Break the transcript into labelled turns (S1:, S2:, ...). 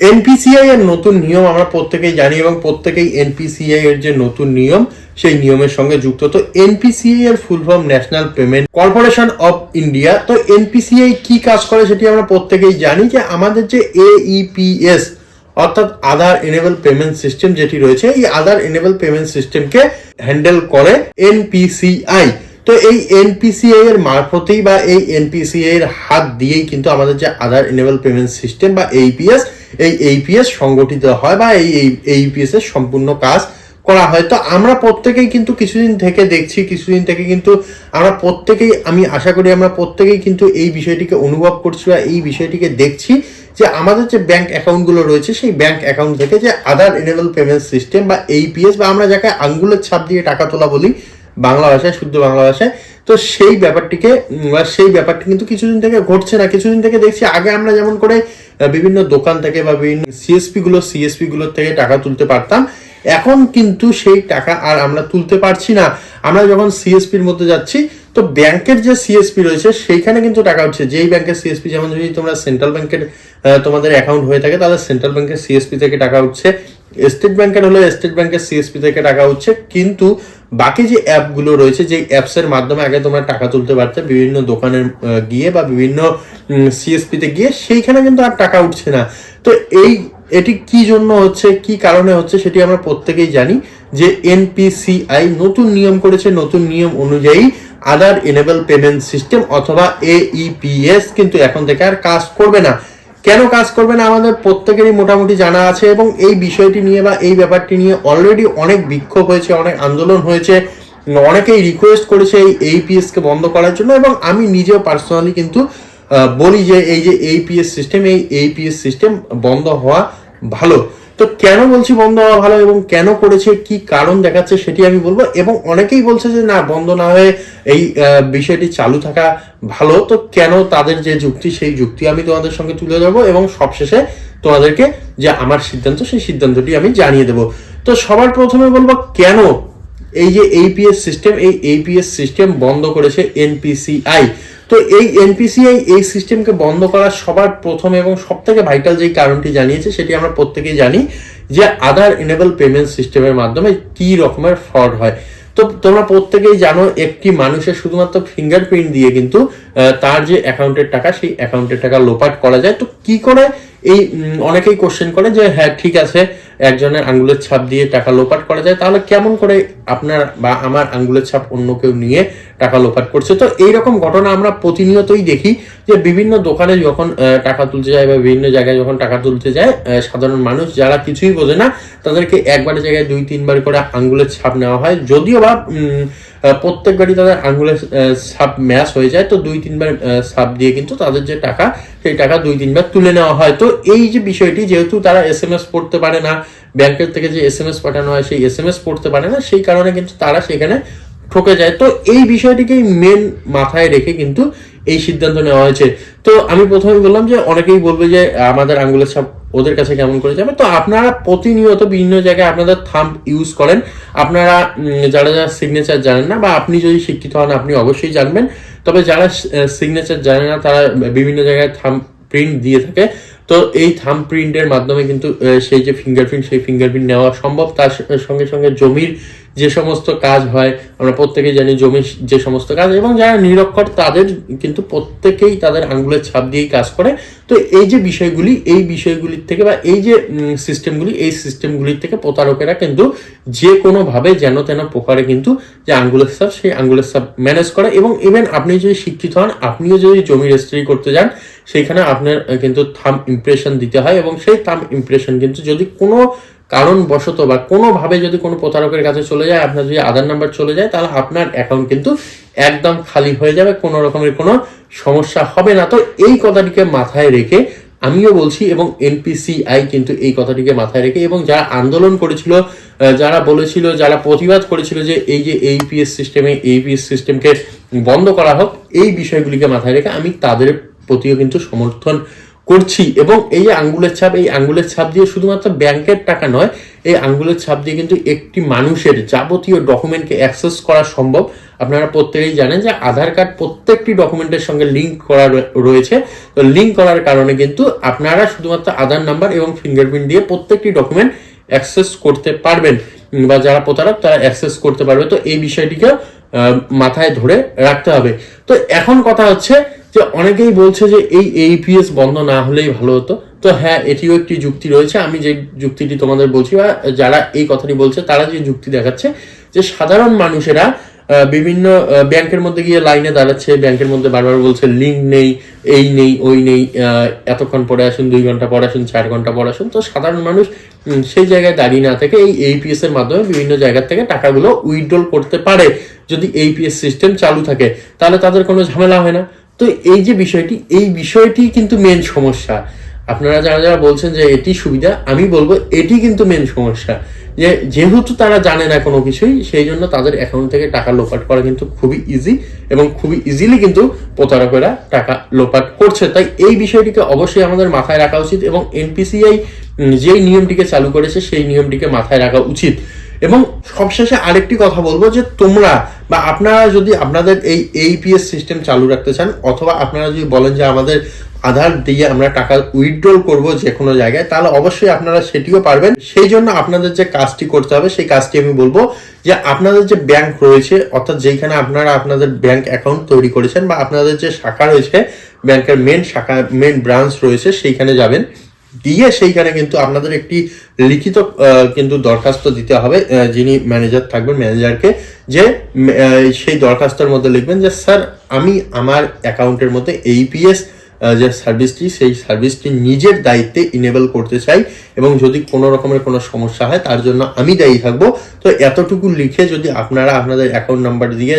S1: NPCI এর নতুন নিয়ম আমরা প্রত্যেকেই জানি এবং প্রত্যেকেই এনপিসিআই এর যে নতুন নিয়ম, সেই নিয়মের সঙ্গে যুক্ত। তো এনপিসিআই এর full form National Payment Corporation of India তো এনপিসিআই কি কাজ করে সেটি আমরা প্রত্যেকেই জানি যে আমাদের যে এইপিএস অর্থাৎ আধার এনেবল পেমেন্ট সিস্টেম যেটি রয়েছে, এই আধার এনেবল পেমেন্ট সিস্টেমকে হ্যান্ডেল করে এনপিসিআই তো এই এনপিসিআই এর মারফতেই বা এই এনপিসিআই এর হাত দিয়েই কিন্তু আমাদের যে আধার এনেবল পেমেন্ট সিস্টেম বা এইপিএস এই এইপিএস সংগঠিত হয় বা এই এইপিএস এর সম্পূর্ণ কাজ করা হয়। তো আমরা প্রত্যেকেই কিন্তু কিছুদিন থেকে দেখছি, কিছুদিন থেকে কিন্তু আমরা প্রত্যেকেই, আমি আশা করি আমরা প্রত্যেকেই কিন্তু এই বিষয়টিকে অনুভব করছি বা এই বিষয়টিকে দেখছি যে আমাদের যে ব্যাংক অ্যাকাউন্টগুলো রয়েছে, সেই ব্যাংক অ্যাকাউন্ট থেকে যে আধার এনেবল পেমেন্ট সিস্টেম বা এইপিএস বা আমরা যাকে আঙ্গুলের ছাপ দিয়ে টাকা তোলা বলি, বাংলা ভাষায়, শুদ্ধ বাংলা ভাষায়, তো সেই ব্যাপারটিকে সেই ব্যাপারটি কিন্তু কিছুদিন থেকে ঘটছে না। কিছুদিন থেকে দেখছি আগে আমরা যেমন করে বিভিন্ন দোকান থেকে বা বিভিন্ন সিএসপি গুলো সিএসপি গুলোর থেকে টাকা তুলতে পারতাম। এখন কিন্তু সেই টাকা আর আমরা তুলতে পারছি না। আমরা যখন সিএসপির মধ্যে যাচ্ছি, তো ব্যাংকের যে সিএসপি রয়েছে, সেইখানে কিন্তু টাকা উঠছে। যেই ব্যাংকের সিএসপি যেমন যদি তোমরা সেন্ট্রাল ব্যাংকের তোমাদের অ্যাকাউন্ট হয়ে থাকে, তাহলে সেন্ট্রাল ব্যাংকের সিএসপি থেকে টাকা উঠছে। স্টেট ব্যাংকের হলে স্টেট ব্যাংকের সিএসপি থেকে টাকা উঠছে, কিন্তু বাকি যে অ্যাপগুলো রয়েছে, যে অ্যাপসের মাধ্যমে আগে তোমরা টাকা তুলতে পারতে, বিভিন্ন দোকানের গিয়ে বা বিভিন্ন সিএসপিতে গিয়ে, সেইখানে কিন্তু আর টাকা উঠছে না। তো এই, এটি কি জন্য হচ্ছে, কি কারণে হচ্ছে, সেটি আমরা প্রত্যেকেই জানি যে এনপিসিআই নতুন নিয়ম করেছে, নতুন নিয়ম অনুযায়ী আদার এনেবল পেমেন্ট সিস্টেম অথবা এইপিএস কিন্তু এখন থেকে আর কাজ করবে না। কেন কাজ করবে না আমাদের প্রত্যেকেরই মোটামুটি জানা আছে এবং এই বিষয়টি নিয়ে বা এই ব্যাপারটি নিয়ে অলরেডি অনেক বিক্ষোভ হয়েছে, অনেক আন্দোলন হয়েছে, অনেকেই রিকোয়েস্ট করেছে এই এইপিএস কে বন্ধ করার জন্য এবং আমি নিজেও পার্সোনালি কিন্তু বলি যে এই যে এইপিএস সিস্টেম এই এইপিএস সিস্টেম বন্ধ হওয়া ভালো। তো কেন বলছি বন্ধ হওয়া ভালো এবং কেন করেছে, কি কারণ দেখাচ্ছে সেটি আমি বলব। এবং অনেকেই বলছে যে, না, বন্ধ না হয়ে এই বিষয়টি চালু থাকা ভালো। তো কেন তাদের যে যুক্তি, সেই যুক্তি আমি তোমাদের সঙ্গে তুলে ধরবো এবং সবশেষে তোমাদেরকে যে আমার সিদ্ধান্ত, সেই সিদ্ধান্তটি আমি জানিয়ে দেবো। তো সবার প্রথমে বলব, কেন এই যে এইপিএস সিস্টেম এই এইপিএস সিস্টেম বন্ধ করেছে এনপিসিআই তো এই এনপিসিআই এই সিস্টেমকে বন্ধ করার সবার প্রথম এবং সব থেকে ভাইটাল যে কারণটি জানিয়েছে, সেটি আমরা প্রত্যেকেই জানি যে আধার এনেবল পেমেন্ট সিস্টেমের মাধ্যমে কি রকমের ফ্রড হয়। তো তোমরা প্রত্যেকেই জানো, একটি মানুষের শুধুমাত্র ফিঙ্গারপ্রিন্ট দিয়ে কিন্তু তার যে অ্যাকাউন্টের টাকা, সেই অ্যাকাউন্টের টাকা লোপাট করা যায়। তো কি করে এই অনেকেই কোশ্চেন করে যে হ্যাঁ ঠিক আছে, একজনের আঙ্গুলের ছাপ দিয়ে টাকা লোপাট করা যায়। তাহলে কেমন করে আপনার বা আমার আঙ্গুলের ছাপ অন্য কেউ নিয়ে টাকা লোপাট করছে। তো এইরকম ঘটনা আমরা প্রতিনিয়তই দেখি যে বিভিন্ন দোকানে যখন টাকা তুলতে যায় বা বিভিন্ন জায়গায় যখন টাকা তুলতে যায় সাধারণ মানুষ যারা কিছুই বোঝে না, তাদেরকে একবারের জায়গায় দুই, তিনবার করে আঙ্গুলের ছাপ নেওয়া হয়। যদিও বা প্রত্যেকবারই তাদের আঙ্গুলের ছাপ ম্যাচ হয়ে যায়, তো দুই, তিনবার ছাপ দিয়ে কিন্তু তাদের যে টাকা, সেই টাকা দুই, তিনবার তুলে নেওয়া হয়। তো এই যে বিষয়টি, যেহেতু তারা এস এম এস পড়তে পারে না, ব্যাংকের থেকে যে এস এম এস পাঠানো হয়, সেই এস এম এস পড়তে পারে না, সেই কারণে কিন্তু তারা সেখানে ঠকে যায়। তো এই বিষয়টিকেই মেন মাথায় রেখে কিন্তু এই সিদ্ধান্ত নেওয়া হয়েছে। তো আমি প্রথমে বললাম যে অনেকেই বলবে যে আমাদের আঙ্গুলের ছাপ ওদের কাছে কেমন করে যাবে। তো আপনারা প্রতিনিয়ত বিভিন্ন জায়গায় আপনাদের থাম্ব ইউজ করেন। আপনারা যারা যারা সিগনেচার জানেন না বা আপনি যদি শিক্ষিত হন, আপনি অবশ্যই জানবেন। তবে যারা সিগনেচার জানে না, তারা বিভিন্ন জায়গায় থাম্ব প্রিন্ট দিয়ে থাকে। তো এই থাম প্রিন্টের মাধ্যমে কিন্তু সেই যে ফিঙ্গারপ্রিন্ট সেই ফিঙ্গারপ্রিন্ট নেওয়া সম্ভব। তার সঙ্গে সঙ্গে জমির যে সমস্ত কাজ হয়, আমরা প্রত্যেকেই জানি জমির যে সমস্ত কাজ এবং যারা নিরক্ষর, তাদের কিন্তু প্রত্যেকেই তাদের আঙ্গুলের ছাপ দিয়েই কাজ করে। তো এই যে বিষয়গুলি, এই বিষয়গুলির থেকে বা এই যে সিস্টেমগুলি এই সিস্টেমগুলির থেকে প্রতারকেরা কিন্তু যে কোনোভাবে যেন তেন প্রকারে কিন্তু যে আঙ্গুলের সাপ, সেই আঙ্গুলের ছাপ ম্যানেজ করে এবং ইভেন আপনি যদি শিক্ষিত হন, আপনিও যদি জমি রেজিস্ট্রি করতে যান সেইখানে আপনার কিন্তু থাম ইমপ্রেশন দিতে হয় এবং সেই থাম ইমপ্রেশন কিন্তু যদি কোনো কারণবশত বা কোনোভাবে যদি কোনো প্রতারকের কাছে চলে যায়, আপনার যদি আধার নাম্বার চলে যায়, তাহলে আপনার অ্যাকাউন্ট কিন্তু একদম খালি হয়ে যাবে, কোনো রকমের কোনো সমস্যা হবে না। তো এই কথাটিকে মাথায় রেখে আমিও বলছি এবং এনপিসিআই কিন্তু এই কথাটিকে মাথায় রেখে এবং যারা আন্দোলন করেছিল যারা বলেছিল, যারা প্রতিবাদ করেছিল যে এই যে এইপিএস সিস্টেমে এইপিএস সিস্টেমকে বন্ধ করা হোক, এই বিষয়গুলিকে মাথায় রেখে আমি তাদের প্রতিও কিন্তু সমর্থন করছি এবং এই আঙ্গুলের ছাপ, এই আঙ্গুলের ছাপ দিয়ে শুধুমাত্র ব্যাংকের টাকা নয়, এই আঙ্গুলের ছাপ দিয়ে কিন্তু একটি মানুষের যাবতীয় ডকুমেন্টকে অ্যাক্সেস করা সম্ভব। আপনারা প্রত্যেকেই জানেন যে আধার কার্ড প্রত্যেকটি ডকুমেন্টের সঙ্গে লিঙ্ক করা রয়ে- রয়েছে। তো লিঙ্ক করার কারণে কিন্তু আপনারা শুধুমাত্র আধার নাম্বার এবং ফিঙ্গারপ্রিন্ট দিয়ে প্রত্যেকটি ডকুমেন্ট অ্যাক্সেস করতে পারবেন বা যারা প্রতারক, তারা অ্যাক্সেস করতে পারবে। তো এই বিষয়টিকে মাথায় ধরে রাখতে হবে। তো এখন কথা হচ্ছে যে অনেকেই বলছে যে এই এইপিএস বন্ধ না হলেই ভালো হতো। তো হ্যাঁ এটিও একটি যুক্তি রয়েছে। আমি যে যুক্তিটি তোমাদের বলছি, বা যারা এই কথাটি বলছে, তারা যে যুক্তি দেখাচ্ছে যে সাধারণ মানুষেরা বিভিন্ন ব্যাংকের মধ্যে গিয়ে লাইনে দাঁড়াচ্ছে, ব্যাংকের মধ্যে বারবার বলছে লিঙ্ক নেই, এই নেই, ওই নেই এতক্ষণ পরে আসুন, দুই ঘণ্টা পরে আসুন, চার ঘণ্টা পরে আসুন। তো সাধারণ মানুষ সেই জায়গায় দাঁড়িয়ে না থেকে এই এইপিএস এর মাধ্যমে বিভিন্ন জায়গা থেকে টাকাগুলো উইথড্রল করতে পারে। যদি এইপিএস সিস্টেম চালু থাকে, তাহলে তাদের কোনো ঝামেলা হয় না। তো এই যে বিষয়টি, এই বিষয়টি কিন্তু মেন সমস্যা। আপনারা যারা যারা বলছেন যে এটি সুবিধা, আমি বলব এটি কিন্তু মেন সমস্যা। যে যেহেতু তারা জানে না কোনো কিছুই, সেই জন্য তাদের অ্যাকাউন্ট থেকে টাকা লোপাট করা কিন্তু খুবই ইজি এবং খুবই ইজিলি কিন্তু প্রতারকেরা টাকা লোপাট করছে। তাই এই বিষয়টিকে অবশ্যই আমাদের মাথায় রাখা উচিত এবং এনপিসিআই যেই নিয়মটিকে চালু করেছে, সেই নিয়মটিকে মাথায় রাখা উচিত। এবং সবশেষে আরেকটি কথা বলব যে তোমরা বা আপনারা যদি আপনাদের এই এইপিএস সিস্টেম চালু রাখতে চান, অথবা আপনারা যদি বলেন যে আমাদের আধার দিয়ে আমরা টাকা উইথড্রল করব যে কোনো জায়গায়, তাহলে অবশ্যই আপনারা সেটিও পারবেন। সেই জন্য আপনাদের যে কাজটি করতে হবে, সেই কাজটি আমি বলব যে আপনাদের যে ব্যাংক রয়েছে, অর্থাৎ যেখানে আপনারা আপনাদের ব্যাংক অ্যাকাউন্ট তৈরি করেছেন বা আপনাদের যে শাখা রয়েছে ব্যাংকের মেন শাখা মেন ব্রাঞ্চ রয়েছে, সেইখানে যাবেন। দিয়ে সেইখানে কিন্তু আপনাদের একটি লিখিত কিন্তু দরখাস্ত দিতে হবে যিনি ম্যানেজার থাকবেন, ম্যানেজারকে, যে সেই দরখাস্তের মধ্যে লিখবেন যে, স্যার, আমি আমার অ্যাকাউন্টের মধ্যে এইপিএস যে সার্ভিসটি, সেই সার্ভিসটি নিজের দায়িত্বে ইনেবল করতে চাই এবং যদি কোনো রকমের কোনো সমস্যা হয়, তার জন্য আমি দায়ী থাকব। তো এতটুকু লিখে যদি আপনারা আপনাদের অ্যাকাউন্ট নাম্বার দিয়ে